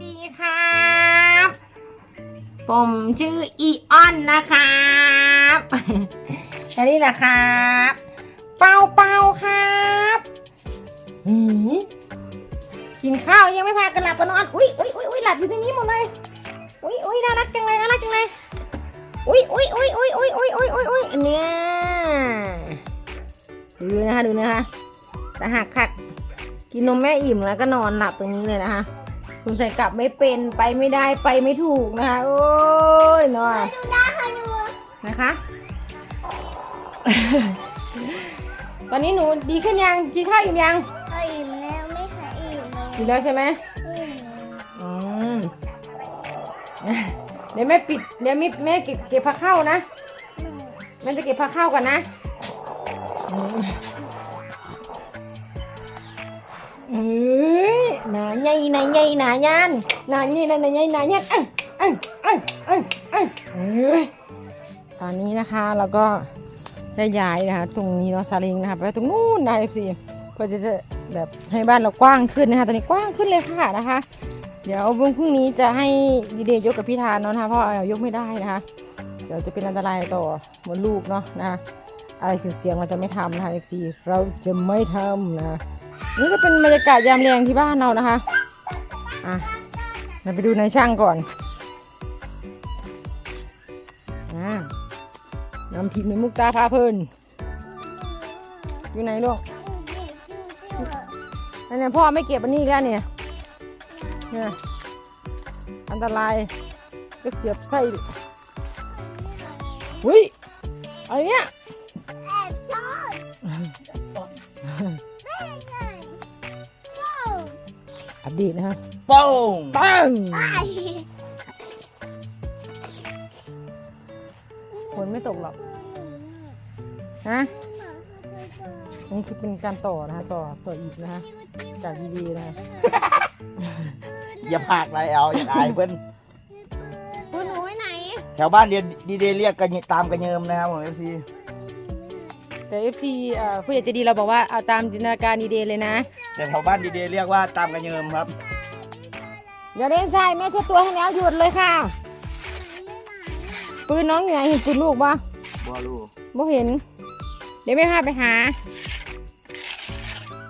ดีครับผมชื่ออีออนนะครับและนี่แหละครับ เปาเปาครับหืมกินข้าวยังไม่พากันหลับกันนอน อุ้ยอุ้ยอุ้ยอุ้ยหลับอยู่ที่นี่หมดเลย อุ้ยอุ้ยน่ารักจังเลยน่ารักจังเลย อุ้ยอุ้ยอุ้ยอุ้ยอุ้ยอุ้ยอุ้ยอุ้ยอุ้ยอันเนี้ยดูนะคะดูนะคะแต่หักหักกินนมแม่อิ่มแล้วก็นอนหลับตรงนี้เลยนะคะ คุณใส่กลับไม่เป็นไปไม่ได้ไปไม่ถูกนะคะ โอ้ยนอนดูได้ค่ะดูนะคะ ตอนนี้หนูดีขึ้นยังกินข้าวอิ่มยังเคยอิ่มแล้วไม่เคยอิ่มเลยอิ่มแล้วใช่ไหมอิ่มอืมเดี๋ยวแม่ปิดเดี๋ยวมิแม่เก็บเก็บผักเข้านะแม่จะเก็บผักเข้าก่อนนะอืมเอ้ย หนาใหญ่หนาใหญ่หนายันหนาใหญ่หนาใหญ่หนายันเอ้ยเอ้ยเอ้ยเอ้ยเอ้ยเอ้ยตอนนี้นะคะเราก็จะย้ายนะคะตรงนี้เนาะซาเลิงนะคะไปตรงนู้นนะเอฟซีเพื่อจะจะแบบให้บ้านเรากว้างขึ้นนะคะตอนนี้กว้างขึ้นเลยค่ะนะคะ เดี๋ยววันพรุ่งนี้จะให้ดีเดย์ยกกับพี่ทานเนาะนะคะเพราะเอายกไม่ได้นะคะ เดี๋ยวจะเป็นอันตรายต่อมดลูกเนาะนะคะอะไรเสียงเราจะไม่ทำนะคะเอฟซีเราจะไม่ทำนะ นี่ก็เป็นบรรยากาศยามแรงที่บ้านเรานะคะอะเราไปดูในช่างก่อนอ่าน้ำพริกในมุกตาพาเพลินอยู่ไหนลูกอันนี้พ่อไม่เก็บอันนี้แกันเนี่ยเนี่ยอันตรายก็เสียบไส้ดิอุ้ยอะไรเนี่ย อัปเดตนะฮะป้งปังไปฝนไม่ตกหรอกฮะอันนี่คือเป็นการต่อนะฮะต่อต่ออีกนะฮะจากดีๆนะฮะอย่าพากไรเอาอย่าอายเพิ่นปืนหนูไว้ไหน แถวบ้านเดียดีเดย์เรียกกันตามกันเยิมนะครับผมเอฟซี แต่เอฟซีผู้ใหญ่ใจดีเราบอกว่าเอาตามจินตนาการดีๆเลยนะ แต่แถวบ้านดีเดย์เรียกว่าตามกันเยิมครับอย่าเล่นทรายแม่เช็ดตัวให้แล้วหยุดเลยค่ะ ปืนน้องอยู่ไหนเห็นปืนลูกปะบอลูบ่เห็น เดี๋ยวไม่พาไปหา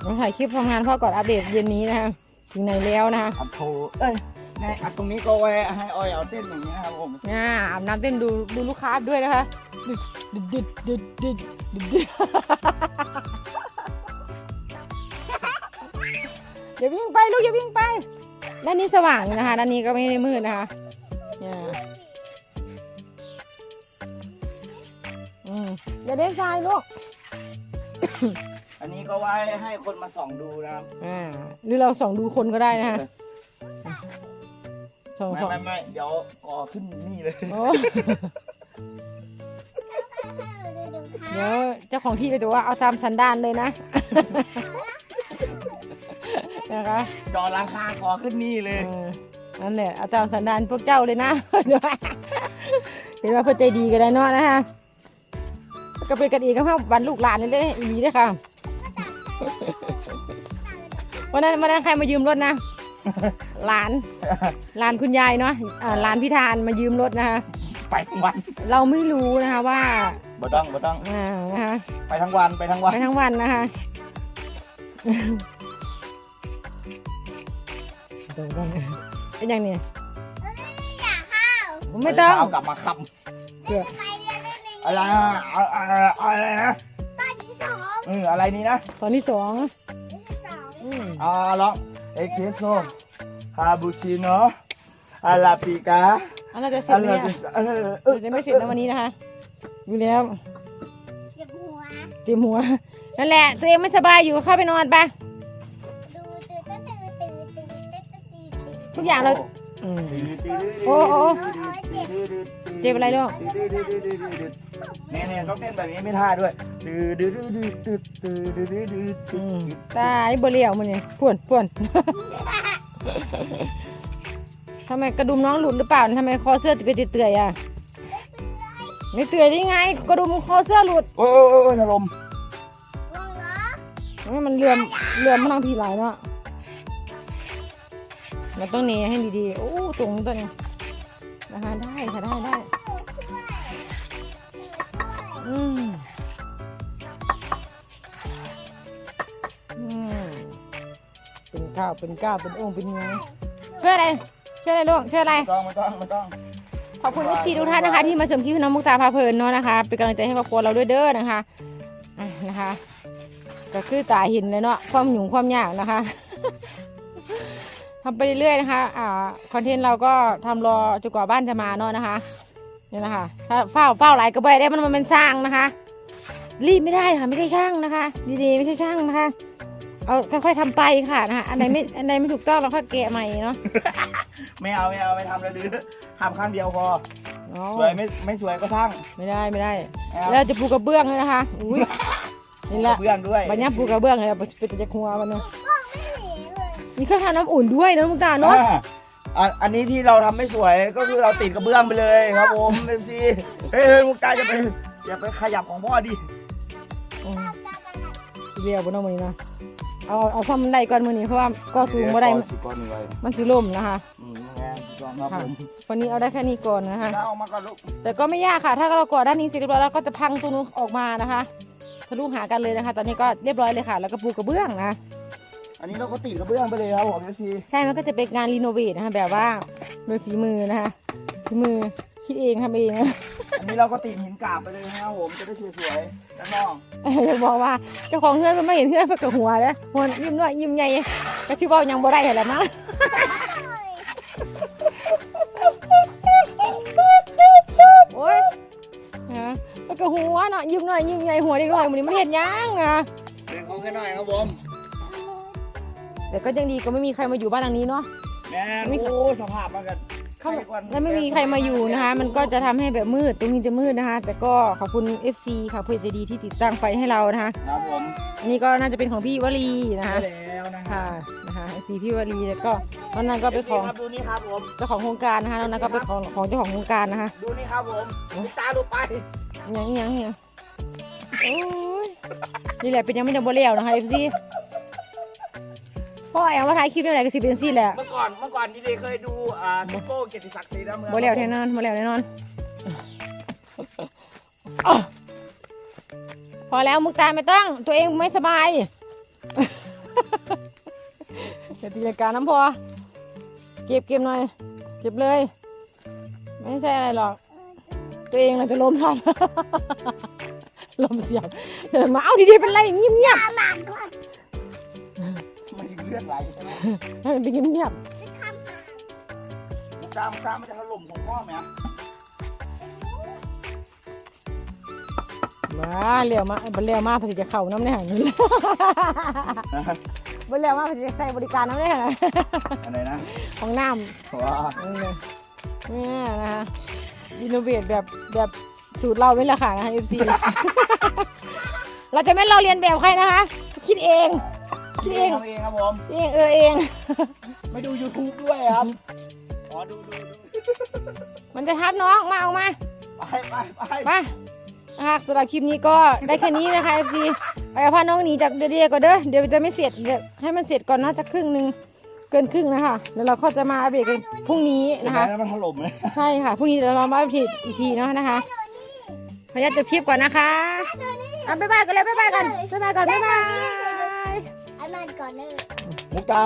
เราถ่ายคลิปทำงานพ่อก่อนอัปเดตเย็นนี้นะคะถึงไหนแล้วนะคะอัดโทเอ้ย ในอัดตรงนี้ก็ไว้ให้ออยเอาเต้นอย่างเงี้ยครับผมอ่าอาบน้ำเต้นดูดูลูกค้าด้วยนะคะดึดดึดดึดดึดดึดดึดอย่าวิ่งไปลูกอย่าวิ่งไป ด้านนี้สว่างอยู่นะคะด้านนี้ก็ไม่ได้มืดนะคะเนี่ยอืมอย่าเล่นทรายลูก อันนี้ก็ไว้ให้คนมาส่องดูนะครับอ่าหรือเราส่องดูคนก็ได้นะคะ ส่องไม่ส่องไม่ไม่เดี๋ยวก่อขึ้นนี่เลย โอ้เดี๋ยวเจ้าของที่ก็จะว่าเอาตามสันดานเลยนะ นะคะจอราคาก่อขึ้นนี่เลเอย อนั่นแหละเอาตามสันดานพวกเจ้าเลยนะ เห็นว่าเพื่อใจดีกันได้เนาะนะคะก็เป็นกันเองก็เพื่อวันลูกหลานเลยเด้ออีนี้เด้อค่ะวันนั้นวันนั้นใครมายืมรถนะ หลานหลานคุณยายเนาะอ่าหลานพิธานมายืมรถนะคะไปทั้งวันเราไม่รู้นะคะว่าบ่ต้องบ่ต้องอ่านะคะไปทั้งวันไปทั้งวันไปทั้งวันนะคะเดี๋ยวก่อนเป็นยังเนี่ยอยากเข้าผมไม่ต้องเช้ากลับมาคเดี๋ยวไปเรียนได้ในำอะไรนะอะไรอะไรนะตอนที่สองเอออะไรนี่นะตอนที่สองที่สองอืมอ่าลองเอเคโซ คาบูชิโน่อาลาปิกาอันน่าจะเสร็จอาไหมลาเนี่ยปิกาเออเออเดี๋ยวจะไม่เสร็จนะวันนี้นะคะอยู่แล้วเจ็บหัว เตรียมหัวนั่นแหละ ตัวเองไม่สบายอยู่เข้าไปนอนไปดูตื่นตื่นตื่นตื่นตื่นตื่นตื่นตื่นทุกอย่างเราอืมโอ้โอ้เจ็บอะไรลูก เนี่ยเนี่ยต้องเต้นแบบนี้ไม่ท่าด้วยดื้อดื้อดื้อดื้อดื้อดื้อดื้อดื้อดื้ออืมตายเบอร์เลี้ยวมันเนี่ยพ่วนพ่วน ทำไมกระดุมน้องหลุดหรือเปล่าทำไมคอเสื้อติดไปติดเตื่อยอะ ไม่เตื่อยได้ไง กระดุมคอเสื้อหลุดโอ้ยโอ้ยโอ้ยอารมณ์ลงเหรอเฮ้ยมันเลื่อมเลื่อมมาทางทีหลายเนาะมันต้องเนให้ดีๆ โอ้ตรงตัวนี้นะคะได้ค่ะได้ได้อืม ข้าวเป็นก้าวเป็นโอ่งเป็นยังไงช่วยอะไรช่วยอะไรลูกช่วยอะไรไม่ต้องไม่ต้องไม่ต้อง ขอบคุณทุกทีทุกท่านนะคะ ที่มาชมคลิปน้องมุกตาพาเพลินเนาะนะคะ เป็นกำลังใจให้ครอบครัวเราด้วยเด้อนะคะอะนะคะ ก็คือตาเห็นเลยเนาะความหยุ่งความยากนะคะทำไปเรื่อยๆนะคะ อ่า คอนเทนต์เราก็ทำรอจนกว่าบ้านจะมาเนาะนะคะนี่นะคะ ถ้าเฝ้าเฝ้าหลายก็ไม่ได้มันมันเป็นสร้างนะคะ รีบไม่ได้ค่ะ ไม่ใช่ช่างนะคะ ดีๆ ไม่ใช่ช่างนะคะ เอาค่อยๆทำไปค่ะนะคะอันไหนไม่อันไหนไม่ถูกต้องเราค่อยแกะใหม่เนาะไม่เอาไม่เอาไม่ทำเลยหรือทำข้างเดียวพออ๋อสวยไม่ไม่สวยก็ช่าง ไม่ได้ไม่ได้ไม่เอาแล้วเราจะปูกระเบื้องเลยนะคะอุ้ยนี่แหละเพื่อนด้วยวันนี้ปูกระเบื้องเลยเป็นจะหัวมันเนาะไม่เห็นเลยมีเครื่องทำน้ำอุ่นด้วยนะมุกตาเนาะอ่าอะอันนี้ที่เราทำไม่สวยก็คือเราติดกระเบื้องไปเลยครับผมเป็นซีเฮ้ยเฮ้ยมุกตาจะไปอย่าไปขยับของพ่อดิอืมเรียวบนน้องมือนี้นะ เอาเอาซ่อมได้ก่อนมือนี้เพราะว่าก็สูงบ่ได้สิก้อนหนึ่งเลยมันสิล่มนะคะอืมไงสิก้อนครับผมวันนี้เอาได้แค่นี้ก่อนนะคะเอาออกมาก่อนลูกแต่ก็ไม่ยากค่ะ ถ้าเราก่อด้านนี้เสร็จเรียบร้อยแล้วก็จะพังตัวนู้นออกมานะคะทะลุหากันเลยนะคะ ตอนนี้ก็เรียบร้อยเลยค่ะ แล้วก็ปูกระเบื้องนะ อันนี้เราก็ติดกระเบื้องไปเลยครับผมเอฟซีใช่ มันก็จะเป็นงานรีโนเวทนะคะแบบว่าโดยฝีมือนะคะฝีมือ คิดเองทำเองนะอันนี้เราก็ติดหินกราบไปเลยนะครับผมจะได้สวยๆด้านนอกจะบอกว่าเจ้าของเพื่อนมันไม่เห็นเพื่อนมันกับหัวเลยหัวยิ้มน้อยยิ้มใหญ่ก็ชื่อว่ายังบ่ได้เหรอมั้งโอ้ยฮะมันกับหัวเนาะยิ้มน้อยยิ้มใหญ่หัวเด็กน้อยมันนี่มันเห็นยังนะเป็นของแค่หน่อยครับผมแต่ก็ยังดีก็ไม่มีใครมาอยู่บ้านหลังนี้เนาะแม่โอ้สภาพมันกัน เข้าแล้วไม่มีใครมาอยู่นะคะ มันก็จะทำให้แบบมืดตรงนี้จะมืดนะคะ แต่ก็ขอบคุณ FC ค่ะเพื่อจะดีที่ติดตั้งไฟให้เรานะคะ ครับผมอันนี้ก็น่าจะเป็นของพี่วลีนะคะได้แล้วนะค่ะ นะคะไอซีพี่วลีแล้วก็น้องนันก็เป็นของครับดูนี่ครับผม เจ้าของโครงการนะคะน้องนันก็เป็นของของเจ้าของโครงการนะคะ ดูนี่ครับผมลูกตาดูไป ยังยังเนี่ยโอ้ยนี่แหละเป็นยังไม่ยังบ่แล้วนะคะเอฟซี พ่อแอมว่าถ่ายคลิปยังไงก็สิเป็นซี่แหละเมื่อก่อนเมื่อก่อนดีเดย์เคยดูอ่าทิโก้เกียรติศักดิ์ศรีดำเมืองบ่แล้วแน่นอนบ่แล้วแน่นอนอ้าวพอแล้วมุกตาไม่ต้อง ตัวเองไม่สบายจะตีลังกาน้ำพอ เก็บเก็บหน่อย เก็บเลย ไม่ใช่อะไรหรอก ตัวเองเราจะล้มทันลมเสียงเดินมา เอาดีๆเป็นไรเงียบเลือดไหลใช่ไหมๆให้มันเป็นเงียบเงียบลูกตาลูกตามันจะถล่มของพ่อไหมๆมาเลี้ยวมาบันเลี้ยวมาพอดีจะเข่าน้ำแน่นี่บันเลี้ยวมาพอดีจะใส่บริการน้ำแน่อะไรนะของน้ว้าำนี่เลยเนี่ยนะคะอินโนเวทแบบแบบสูตรเราไม่ละค่ะนะคะ FC เราจะไม่เราเรียนแบบใครนะคะ คิดเอง คิดเองทำเองครับผมเองเออเอง ไม่ดู YouTube ด้วยครับอ๋อดูดูดูมันจะทับน้องมาเอามาไปไปไปมานะคะสำหรับคลิปนี้ก็ได้แค่นี้นะคะ FC ไปเอาพาน้องหนีจากเดียๆก่อนเด้อเดี๋ยวจะไม่เสร็จเดี๋ยวให้มันเสร็จก่อนนะจะครึ่งหนึ่งเกินครึ่งนะคะแล้วเราก็จะมาอัปเดตกันพรุ่งนี้นะคะแล้วมันถล่มเลยใช่ค่ะพรุ่งนี้เดี๋ยวเรามาอัปเดตอีกทีเนาะนะคะขออนุญาตจบคลิปก่อนนะคะอะบ๊ายบายกันเลยบ๊ายบายกันบ๊ายบายก่อนบ๊ายบายอันมัน ก่อนเลย มุกตา